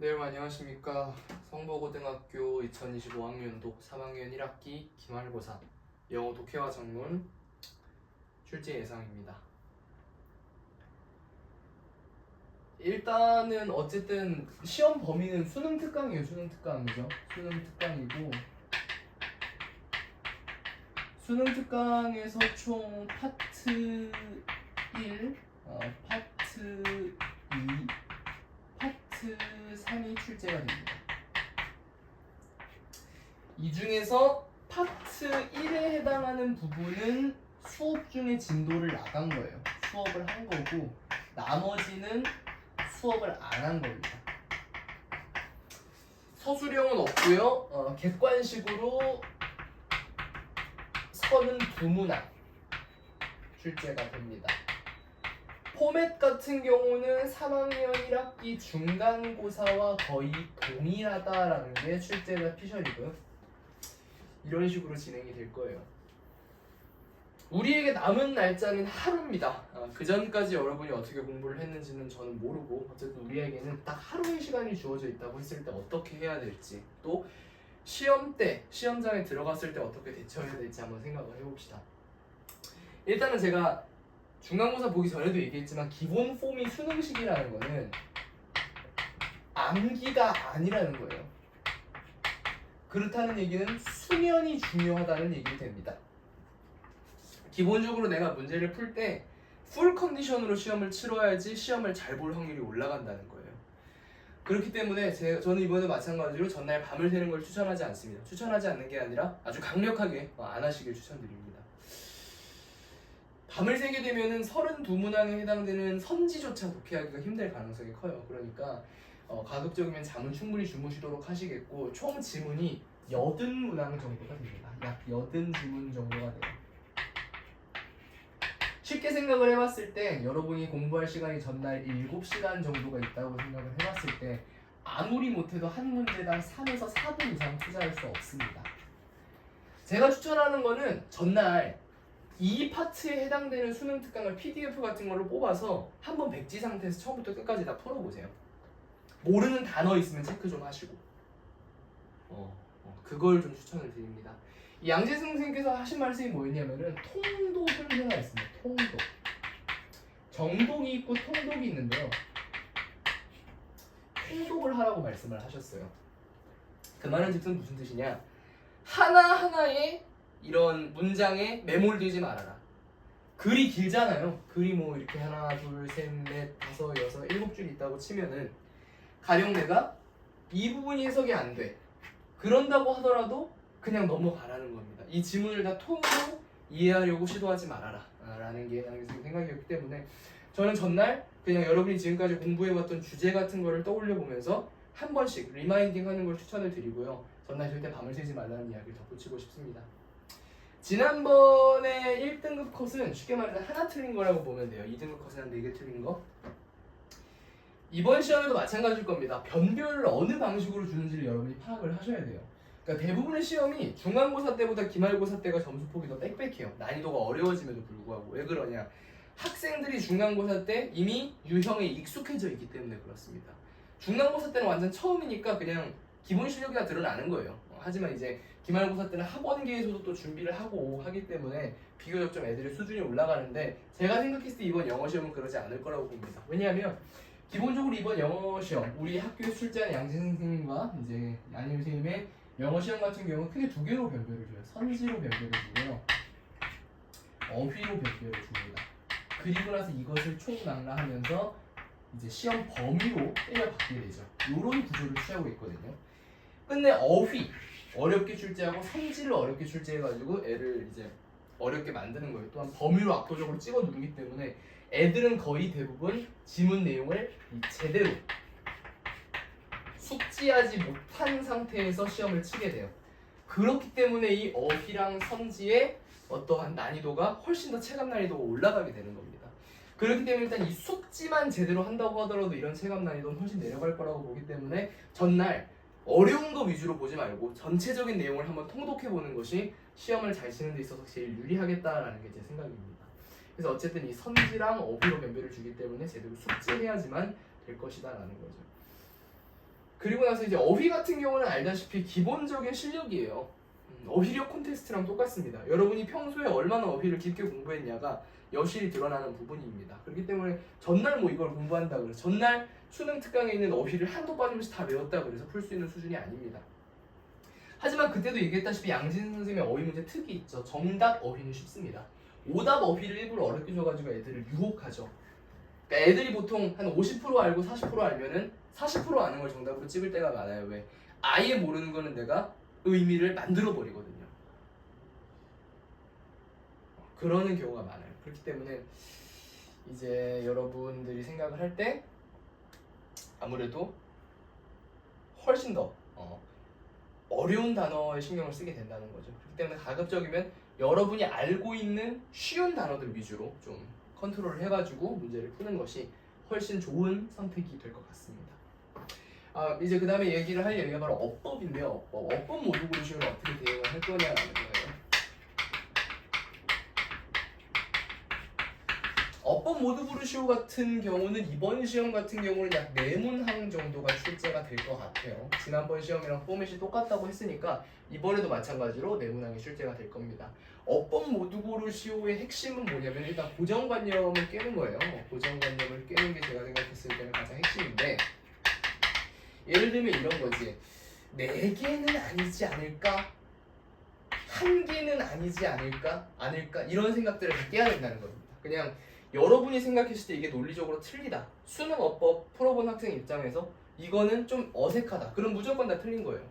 네, 여러분 안녕하십니까. 성보고등학교 2025학년도 3학년 1학기 기말고사 영어 독해와 정문 출제 예상입니다. 일단은 어쨌든 시험 범위는 수능 특강이에요. 수능 특강이죠. 수능 특강이고 수능 특강에서 총 파트 1, 어, 파트 2, 파트 3이 출제가 됩니다. 이 중에서 파트 1에 해당하는 부분은 수업 중에 진도를 나간 거예요. 수업을 한 거고 나머지는 수업을 안 한 겁니다. 서술형은 없고요. 어, 객관식으로 32문항 출제가 됩니다. 포맷 같은 경우는 3학년 1학기 중간고사와 거의 동일하다라는 게 출제자 피셜이고요. 이런 식으로 진행이 될 거예요. 우리에게 남은 날짜는 하루입니다. 그 전까지 여러분이 어떻게 공부를 했는지는 저는 모르고 어쨌든 우리에게는 딱 하루의 시간이 주어져 있다고 했을 때 어떻게 해야 될지 또 시험 때 시험장에 들어갔을 때 어떻게 대처해야 될지 한번 생각을 해봅시다. 일단은 제가 중간고사 보기 전에도 얘기했지만 기본 폼이 수능식이라는 거는 암기가 아니라는 거예요. 그렇다는 얘기는 수면이 중요하다는 얘기가 됩니다. 기본적으로 내가 문제를 풀 때 풀 컨디션으로 시험을 치러야지 시험을 잘 볼 확률이 올라간다는 거예요. 그렇기 때문에 제, 저는 이번에 마찬가지로 전날 밤을 새는 걸 추천하지 않습니다. 추천하지 않는 게 아니라 아주 강력하게 어, 안 하시길 추천드립니다. 밤을 새게 되면은 32문항에 해당되는 선지조차 독해하기가 힘들 가능성이 커요. 그러니까 어, 가급적이면 잠은 충분히 주무시도록 하시겠고 총 지문이 80문항 정도가 됩니다. 약 80지문 정도가 돼요. 쉽게 생각을 해봤을 때 여러분이 공부할 시간이 전날 7시간 정도가 있다고 생각을 해봤을 때 아무리 못해도 한 문제당 3에서 4분 이상 투자할 수 없습니다. 제가 추천하는 거는 전날 이 파트에 해당되는 수능 특강을 PDF 같은 걸로 뽑아서 한번 백지 상태에서 처음부터 끝까지 다 풀어보세요. 모르는 단어 있으면 체크 좀 하시고 어, 어, 그걸 좀 추천을 드립니다. 이 양재승 선생님께서 하신 말씀이 뭐였냐면은 통독을 해야 했습니다. 통독. 정독이 있고 통독이 있는데요. 통독을 하라고 말씀을 하셨어요. 그 말은 즉슨 무슨 뜻이냐? 하나하나의 이런 문장에 매몰되지 말아라. 글이 길잖아요. 글이 뭐 이렇게 하나, 둘, 셋, 넷, 다섯, 여섯, 일곱 줄 있다고 치면은 가령 내가 이 부분이 해석이 안 돼. 그런다고 하더라도 그냥 넘어가라는 겁니다. 이 지문을 다 통으로 이해하려고 시도하지 말아라. 아, 라는 게 나는 생각이었기 때문에 저는 전날 그냥 여러분이 지금까지 공부해왔던 주제 같은 거를 떠올려 보면서 한 번씩 리마인딩 하는 걸 추천을 드리고요. 전날 절대 밤을 새지 말라는 이야기를 덧붙이고 싶습니다. 지난번에 1등급 컷은 쉽게 말해서 하나 틀린 거라고 보면 돼요. 2등급 컷은 한 4개 틀린 거. 이번 시험에도 마찬가지일 겁니다. 변별을 어느 방식으로 주는지를 여러분이 파악을 하셔야 돼요. 그러니까 대부분의 시험이 중간고사 때보다 기말고사 때가 점수폭이 더 빽빽해요. 난이도가 어려워짐에도 불구하고 왜 그러냐? 학생들이 중간고사 때 이미 유형에 익숙해져 있기 때문에 그렇습니다. 중간고사 때는 완전 처음이니까 그냥 기본 실력이 다 드러나는 거예요. 어, 하지만 이제 기말고사 때는 학원계에서도 또 준비를 하고 하기 때문에 비교적 좀 애들의 수준이 올라가는데 제가 생각했을 때 이번 영어 시험은 그러지 않을 거라고 봅니다. 왜냐하면 기본적으로 이번 영어 시험 우리 학교에 출제한 양진 선생님과 이제 양임 선생님의 영어 시험 같은 경우는 크게 두 개로 변별을 줘요. 선지로 변별을 주고요. 어휘로 변별을 줍니다. 그리고 나서 이것을 총망라하면서 이제 시험 범위로 때려박게 되죠. 이런 구조를 취하고 있거든요. 끝내 어휘 어렵게 출제하고 선지를 어렵게 출제해가지고 애를 이제 어렵게 만드는 거예요. 또한 범위로 압도적으로 찍어 누르기 때문에 애들은 거의 대부분 지문 내용을 이 제대로 숙지하지 못한 상태에서 시험을 치게 돼요. 그렇기 때문에 이 어휘랑 선지의 어떠한 난이도가 훨씬 더 체감 난이도가 올라가게 되는 겁니다. 그렇기 때문에 일단 이 숙지만 제대로 한다고 하더라도 이런 체감 난이도는 훨씬 내려갈 거라고 보기 때문에 전날 어려운 거 위주로 보지 말고 전체적인 내용을 한번 통독해 보는 것이 시험을 잘 치는 데 있어서 제일 유리하겠다라는 게 제 생각입니다. 그래서 어쨌든 이 선지랑 어휘로 변별을 주기 때문에 제대로 숙지해야지만 될 것이다라는 거죠. 그리고 나서 이제 어휘 같은 경우는 알다시피 기본적인 실력이에요. 음, 어휘력 콘테스트랑 똑같습니다. 여러분이 평소에 얼마나 어휘를 깊게 공부했냐가 여실히 드러나는 부분입니다. 그렇기 때문에 전날 뭐 이걸 공부한다 그래서 전날 수능 특강에 있는 어휘를 한도 빠짐없이 다 외웠다 그래서 풀 수 있는 수준이 아닙니다. 하지만 그때도 얘기했다시피 양진 선생님의 어휘 문제 특이 있죠. 정답 어휘는 쉽습니다. 오답 어휘를 일부러 어렵게 줘가지고 애들을 유혹하죠. 그러니까 애들이 보통 한 50% 알고 40% 알면은 40% 아는 걸 정답으로 찍을 때가 많아요. 왜? 아예 모르는 거는 내가 의미를 만들어 버리거든요. 그러는 경우가 많아요. 그렇기 때문에 이제 여러분들이 생각을 할 때 아무래도 훨씬 더 어, 어려운 단어에 신경을 쓰게 된다는 거죠. 그렇기 때문에 가급적이면 여러분이 알고 있는 쉬운 단어들 위주로 좀 컨트롤을 해가지고 문제를 푸는 것이 훨씬 좋은 선택이 될 것 같습니다. 아 이제 그 다음에 얘기를 할 얘기가 바로 어법인데요. 어법, 어법 모두고를 시험을 어떻게 대응을 할 거냐라는 거예요. 어법 모드 부르시오 같은 경우는 이번 시험 같은 경우는 약 4문항 정도가 출제가 될 것 같아요. 지난번 시험이랑 포맷이 똑같다고 했으니까 이번에도 마찬가지로 4문항이 출제가 될 겁니다. 어법 모드 부르시오의 핵심은 뭐냐면 일단 고정관념을 깨는 거예요. 고정관념을 깨는 게 제가 생각했을 때는 가장 핵심인데 예를 들면 이런 거지. 4개는 아니지 않을까? 한 개는 아니지 않을까? 아닐까? 이런 생각들을 다 깨야 된다는 겁니다. 그냥 여러분이 생각했을 때 이게 논리적으로 틀리다. 수능 어법 풀어본 학생 입장에서 이거는 좀 어색하다. 그럼 무조건 다 틀린 거예요.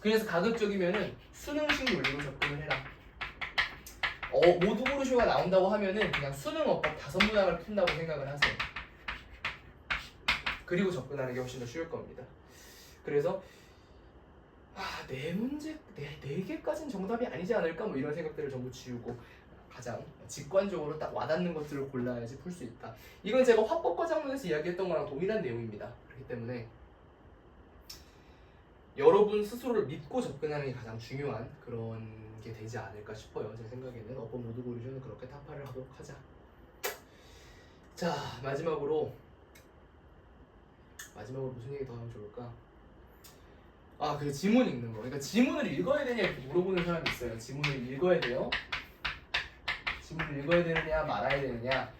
그래서 가급적이면은 수능식 논리로 접근을 해라. 어, 모두 고르쇼가 나온다고 하면은 그냥 수능 어법 다섯 문항을 푼다고 생각을 하세요. 그리고 접근하는 게 훨씬 더 쉬울 겁니다. 그래서 아, 네 문제 네, 네 개까지는 정답이 아니지 않을까 뭐 이런 생각들을 전부 지우고 가장 직관적으로 딱 와닿는 것들을 골라야지 풀 수 있다. 이건 제가 화법과 장문에서 이야기했던 거랑 동일한 내용입니다. 그렇기 때문에 여러분 스스로를 믿고 접근하는 게 가장 중요한 그런 게 되지 않을까 싶어요. 제 생각에는 어법 모두 고르쇼는 그렇게 타파를 하도록 하자. 자 마지막으로 마지막으로 무슨 얘기 더 하면 좋을까? 아, 그 지문 읽는 거. 그러니까 지문을 읽어야 되냐 이렇게 물어보는 사람이 있어요. 지문을 읽어야 돼요. 지문을 읽어야 되느냐 말아야 되느냐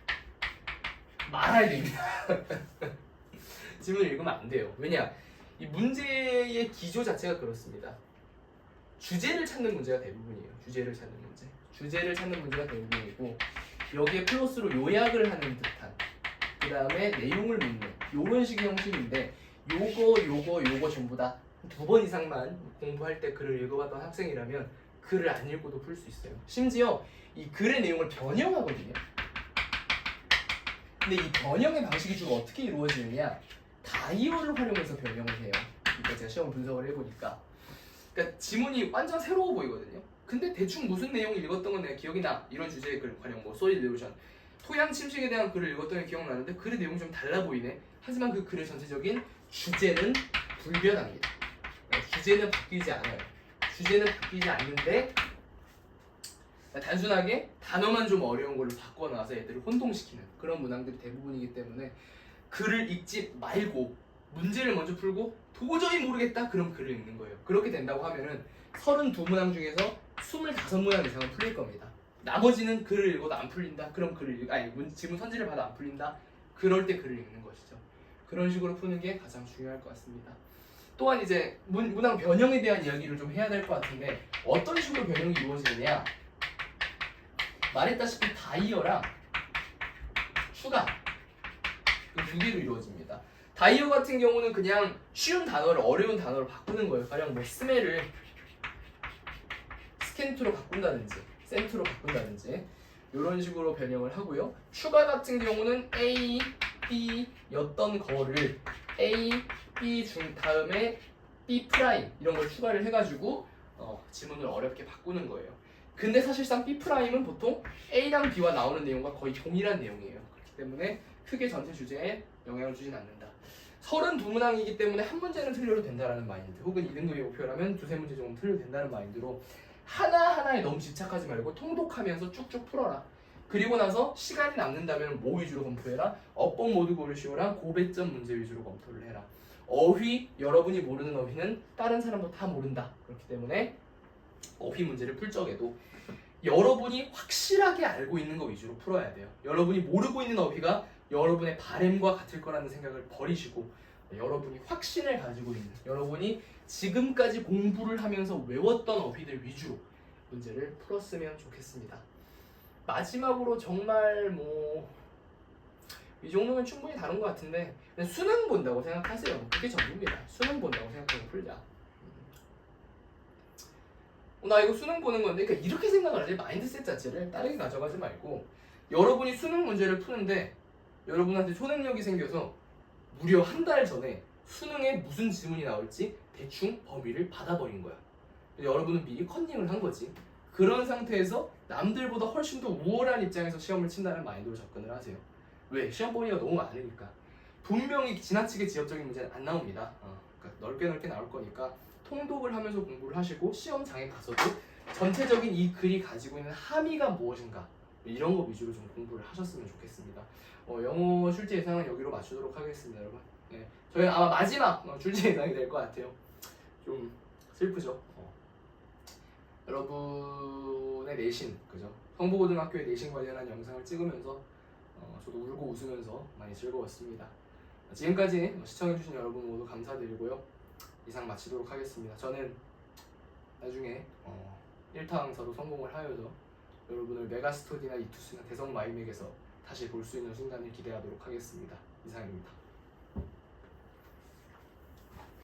말아야 됩니다. 지문을 읽으면 안 돼요. 왜냐? 이 문제의 기조 자체가 그렇습니다. 주제를 찾는 문제가 대부분이에요. 주제를 찾는 문제. 주제를 찾는 문제가 대부분이고 여기에 플러스로 요약을 하는 듯한 그 다음에 내용을 묻는 요런 식의 형식인데 요거 요거 요거 전부 다 두 번 이상만 공부할 때 글을 읽어봤던 학생이라면 글을 안 읽고도 풀 수 있어요. 심지어 이 글의 내용을 변형하거든요. 근데 이 변형의 방식이 주로 어떻게 이루어지느냐? 다이어를 활용해서 변형을 해요. 이거 제가 시험 분석을 해보니까. 그러니까 지문이 완전 새로워 보이거든요. 근데 대충 무슨 내용 읽었던 건 내가 기억이 나. 이런 주제의 글 활용, 뭐 소리 레오션, 토양 침식에 대한 글을 읽었던 게 기억나는데 글의 내용이 좀 달라 보이네. 하지만 그 글의 전체적인 주제는 불변합니다. 주제는 바뀌지 않아요. 주제는 바뀌지 않는데 단순하게 단어만 좀 어려운 걸로 바꿔놔서 애들을 혼동시키는 그런 문항들이 대부분이기 때문에 글을 읽지 말고 문제를 먼저 풀고 도저히 모르겠다 그럼 글을 읽는 거예요. 그렇게 된다고 하면은 32문항 중에서 25문항 이상은 풀릴 겁니다. 나머지는 글을 읽어도 안 풀린다. 그럼 글을 읽 아니 문, 지문 선지를 받아 안 풀린다. 그럴 때 글을 읽는 것이죠. 그런 식으로 푸는 게 가장 중요할 것 같습니다. 또한 이제 문, 문항 변형에 대한 이야기를 좀 해야 될 것 같은데 어떤 식으로 변형이 이루어지느냐 말했다시피 다이어랑 추가 이두 개로 이루어집니다. 다이어 같은 경우는 그냥 쉬운 단어를 어려운 단어로 바꾸는 거예요. 가령 뭐 스멜을 스캔투로 바꾼다든지 센투로 바꾼다든지 이런 식으로 변형을 하고요. 추가 같은 경우는 A, B였던 거를 A, B 중 다음에 B 프라임 이런 걸 추가를 해가지고 어, 지문을 어렵게 바꾸는 거예요. 근데 사실상 B 프라임은 보통 A랑 B와 나오는 내용과 거의 동일한 내용이에요. 그렇기 때문에 크게 전체 주제에 영향을 주진 않는다. 32문항이기 때문에 한 문제는 틀려도 된다라는 마인드 혹은 2등급의 목표라면 두세 문제 정도 틀려도 된다는 마인드로 하나하나에 너무 집착하지 말고 통독하면서 쭉쭉 풀어라. 그리고 나서 시간이 남는다면 뭐 위주로 검토해라? 어법 모드 고르시오랑 고배점 문제 위주로 검토를 해라. 어휘 여러분이 모르는 어휘는 다른 사람도 다 모른다. 그렇기 때문에 어휘 문제를 풀 적에도 여러분이 확실하게 알고 있는 거 위주로 풀어야 돼요. 여러분이 모르고 있는 어휘가 여러분의 바램과 같을 거라는 생각을 버리시고 여러분이 확신을 가지고 있는 여러분이 지금까지 공부를 하면서 외웠던 어휘들 위주로 문제를 풀었으면 좋겠습니다. 마지막으로 정말 뭐 이 정도면 충분히 다른 것 같은데 수능 본다고 생각하세요. 그게 전부입니다. 수능 본다고 생각하고 풀자. 어, 나 이거 수능 보는 건데 그러니까 이렇게 생각을 하지 마인드셋 자체를 다르게 가져가지 말고 여러분이 수능 문제를 푸는데 여러분한테 초능력이 생겨서 무려 한 달 전에 수능에 무슨 질문이 나올지 대충 범위를 받아버린 거야. 여러분은 미리 컨닝을 한 거지. 그런 상태에서 남들보다 훨씬 더 우월한 입장에서 시험을 친다는 마인드로 접근을 하세요. 왜? 시험 범위가 너무 많으니까. 분명히 지나치게 지역적인 문제는 안 나옵니다. 어, 그러니까 넓게 넓게 나올 거니까 통독을 하면서 공부를 하시고 시험장에 가서도 전체적인 이 글이 가지고 있는 함의가 무엇인가 이런 거 위주로 좀 공부를 하셨으면 좋겠습니다. 어, 영어 출제 예상은 여기로 맞추도록 하겠습니다, 여러분. 네, 저희 아마 마지막 어, 출제 예상이 될 것 같아요. 좀 슬프죠. 어. 여러분의 내신, 그죠? 성북고등학교의 내신 관련한 영상을 찍으면서 어, 저도 울고 웃으면서 많이 즐거웠습니다. 지금까지 시청해주신 여러분 모두 감사드리고요. 이상 마치도록 하겠습니다. 저는 나중에 어, 1타 강사로 성공을 하여서 여러분을 메가스토디나 이투스나 대성 마이맥에서 다시 볼 수 있는 순간을 기대하도록 하겠습니다. 이상입니다.